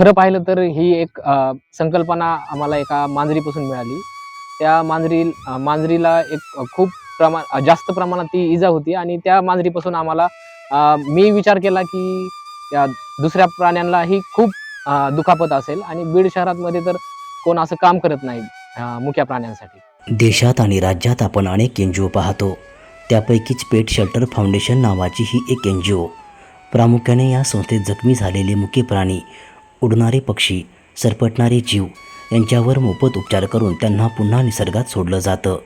खरं पाहिलं तर ही एक संकल्पना आम्हाला एका मांजरीपासून मिळाली. त्या मांजरी मांजरीला एक खूप प्रमाण जास्त प्रमाणात ती इजा होती आणि त्या मांजरीपासून आम्हाला मी विचार केला की त्या दुसऱ्या प्राण्यांनाही खूप दुखापत असेल आणि बीड शहरामध्ये तर कोण असं काम करत नाही मुख्या प्राण्यांसाठी. देशात आणि राज्यात आपण अनेक एन जी ओ पाहतो. त्यापैकीच पेट शेल्टर फाउंडेशन नावाची ही एक एन जी ओ. प्रामुख्याने या संस्थेत जखमी झालेले मुख्य प्राणी उडणारे पक्षी सरपटणारे जीव यांच्यावर मोफत उपचार करून त्यांना पुन्हा निसर्गात सोडलं जातं.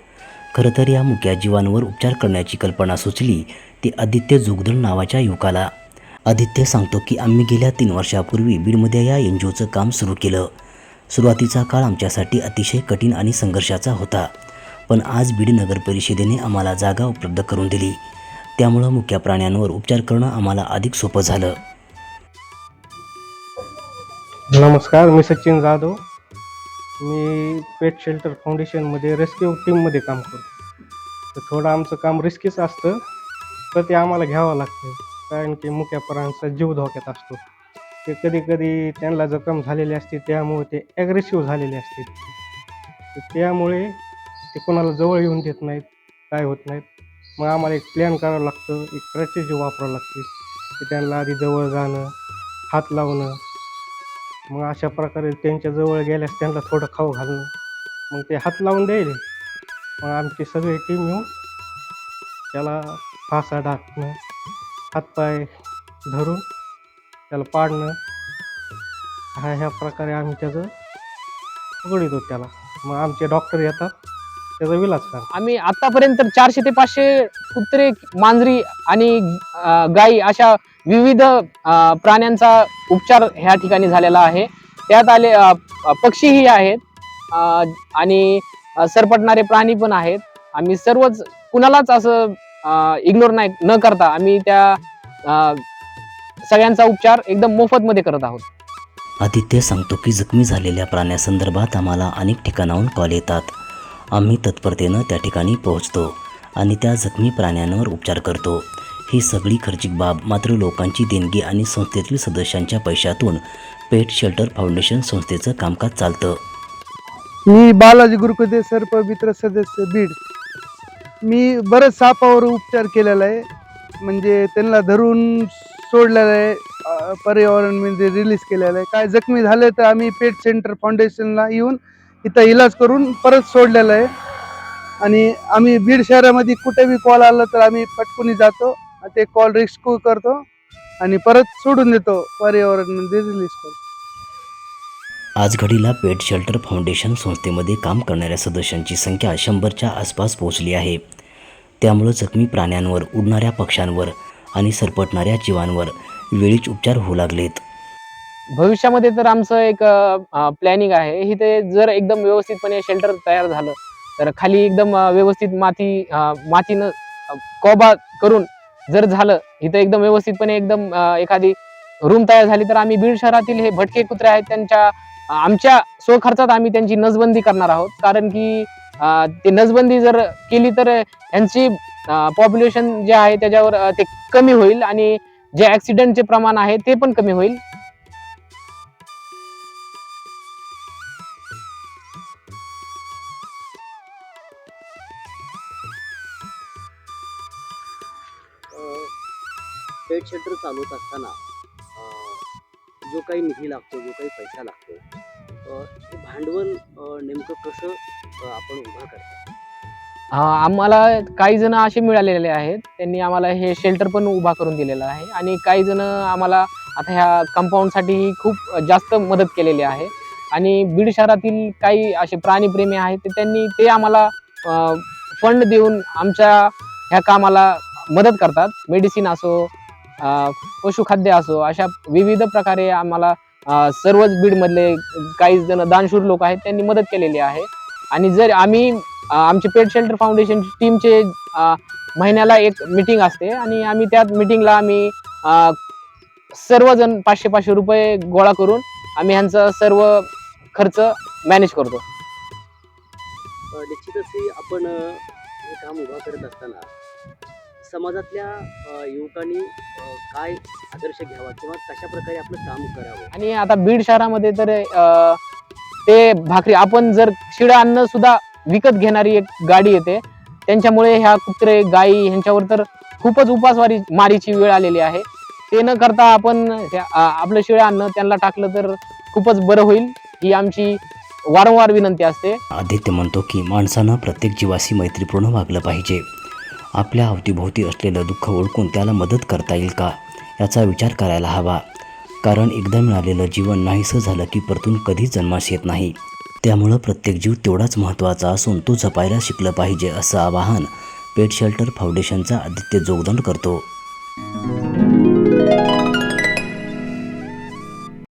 खरं तर या मुक्या जीवांवर उपचार करण्याची कल्पना सुचली ती आदित्य जुगदळ नावाच्या युवकाला. आदित्य सांगतो की आम्ही गेल्या तीन वर्षापूर्वी बीडमध्ये या एन जी ओचं काम सुरू केलं. सुरुवातीचा काळ आमच्यासाठी अतिशय कठीण आणि संघर्षाचा होता पण आज बीड नगर परिषदेने आम्हाला जागा उपलब्ध करून दिली. त्यामुळं मुक्या प्राण्यांवर उपचार करणं आम्हाला अधिक सोपं झालं. नमस्कार मी सचिन जाधव. मी पेट शेल्टर फाउंडेशनमध्ये रेस्क्यू टीममध्ये काम करतो. तर थोडं आमचं काम रिस्कीच असतं तर ते आम्हाला घ्यावं लागतं. कारण की मुक्या प्राण्यांचा जीव धोक्यात असतो. ते कधी कधी त्यांना जखम झालेली असते त्यामुळे ते ॲग्रेसिव्ह झालेले असते. तर त्यामुळे ते कोणाला जवळ येऊन देत नाहीत काय होत नाहीत. मग आम्हाला एक प्लॅन करावं लागतं एक स्ट्रॅटेजी वापरावं लागते. की त्यांना आधी जवळ जाणं हात लावणं मग अशा प्रकारे त्यांच्या जवळ गेल्यास त्यांना थोडं खाऊ घालणं. मग ते हात लावून द्यायले. मग आमची सगळी टीम येऊन त्याला फासा टाकणं हातपाय धरून त्याला पाडणं. ह्या ह्या प्रकारे आम्ही त्याचं पकडतो त्याला. मग आमचे डॉक्टर येतात. त्याचा करतात आम्ही आतापर्यंत चारशे ते पाचशे कुत्रे मांजरी आणि गायी अशा विविध प्राण्यांचा उपचार ह्या ठिकाणी झालेला आहे. त्यात आले पक्षीही आहेत आणि सरपटणारे प्राणी पण आहेत. आम्ही सर्वच कुणालाच असं इग्नोर नाही न करता आम्ही त्या सगळ्यांचा उपचार एकदम मोफत मध्ये करत आहोत. आदित्य सांगतो की जखमी झालेल्या प्राण्यासंदर्भात आम्हाला अनेक ठिकाणाहून कॉल येतात. आम्ही तत्परतेनं त्या ठिकाणी पोहोचतो आणि त्या जखमी प्राण्यांवर उपचार करतो. ही सगळी खर्चिक बाब मात्र लोकांची देणगी आणि संस्थेतील सदस्यांच्या पैशातून पेट शेल्टर फाउंडेशन संस्थेचं कामकाज चालतं. मी बालाजी गुरुकुदे सर्पमित्र सदस्य बीड. मी बरेच सापावर उपचार केलेला आहे. म्हणजे त्यांना धरून सोडलेलं आहे. पर्यावरण म्हणजे रिलीज केलेलं आहे. काय जखमी झाले तर आम्ही पेट सेंटर फाउंडेशनला येऊन इथं इलाज करून परत सोडलेलं आहे. आणि आम्ही बीड शहरामध्ये कुठे बी कॉल आला तर आम्ही पटकुनी जातो ते कॉल रिस्क्यू करतो आणि परत सोडून देतो पर्यावरणमध्ये म्हणजे रिलीज करतो आज घडीला पेट शेल्टर फाउंडेशन संस्थेमध्ये काम करणाऱ्या सदस्यांची संख्या शंभरच्या आसपास पोहोचली आहे. त्यामुळं जखमी प्राण्यांवर उडणाऱ्या पक्ष्यांवर आणि सरपटणाऱ्या जीवांवर वेळीच उपचार होऊ लागलेत. भविष्यामध्ये तर आमचं एक प्लॅनिंग आहे इथे जर एकदम व्यवस्थितपणे शेल्टर तयार झालं तर खाली एकदम व्यवस्थित माती मातीनं कोबा करून जर झालं इथं एकदम व्यवस्थितपणे एकदम एखादी रूम तयार झाली तर आम्ही बीड शहरातील हे भटके कुत्रे आहेत त्यांच्या आमच्या स्वखर्चात आम्ही त्यांची नसबंदी करणार आहोत. कारण की ते नसबंदी जर केली तर यांची पॉप्युलेशन जे आहे त्याच्यावर ते कमी होईल आणि जे ॲक्सिडेंटचे प्रमाण आहे ते पण कमी होईल. पेट शेल्टर चालवत असताना जो काही निधी लागतो जो काही पैसा लागतो हे भांडवल नेमकं कसं आपण उभा करतो? आम्हाला काही जण असे मिळालेले आहेत. त्यांनी आम्हाला हे शेल्टर पण उभा करून दिलेलं आहे. आणि काही जण आम्हाला आता ह्या कंपाऊंडसाठी खूप जास्त मदत केलेली आहे. आणि बीड शहरातील काही असे प्राणीप्रेमी आहेत ते त्यांनी ते आम्हाला फंड देऊन आमच्या ह्या कामाला मदत करतात. मेडिसिन असो पशुखाद्य असो अशा विविध प्रकारे आम्हाला सर्वच बीडमधले काही जण दानशूर लोक आहेत त्यांनी मदत केलेली आहे. आणि जर आम्ही आमचे पेट शेल्टर फाउंडेशन टीमचे महिन्याला एक मीटिंग असते आणि आम्ही त्यात मीटिंगला आम्ही सर्वजण पाचशे पाचशे रुपये गोळा करून आम्ही ह्यांचा सर्व खर्च मॅनेज करतो. निश्चितच आपण हे काम उभा करत असताना समाजातल्या युवकांनी काय आदर्श घ्यावा किंवा कशा प्रकारे आपलं काम करावं? आणि आता बीड शहरामध्ये तर अं, ते भाकरी आपण जर शिळं अन्न सुद्धा विकत घेणारी एक गाडी येते. त्यांच्यामुळे ह्या कुत्रे गायी ह्यांच्यावर तर खूपच उपासवारी मारीची वेळ आलेली आहे. ते न करता आपण त्या- आ- आपलं शिळं अन्न त्यांना टाकलं तर खूपच बरं होईल ही आमची वारंवार विनंती असते. आदित्य म्हणतो की माणसानं प्रत्येक जीवाशी मैत्रीपूर्ण वागलं पाहिजे. आपल्या अवतीभोवती असलेलं दुःख ओळखून त्याला मदत करता येईल का? याचा विचार करायला हवा. कारण एकदा मिळालेलं जीवन नाहीसं झालं की परतून कधीच जन्मास येत नाही. त्यामुळं प्रत्येक जीव तेवढाच महत्त्वाचा असून तो जपायला शिकलं पाहिजे असं आवाहन पेट शेल्टर फाउंडेशनचा आदित्य जोगदंड करतो.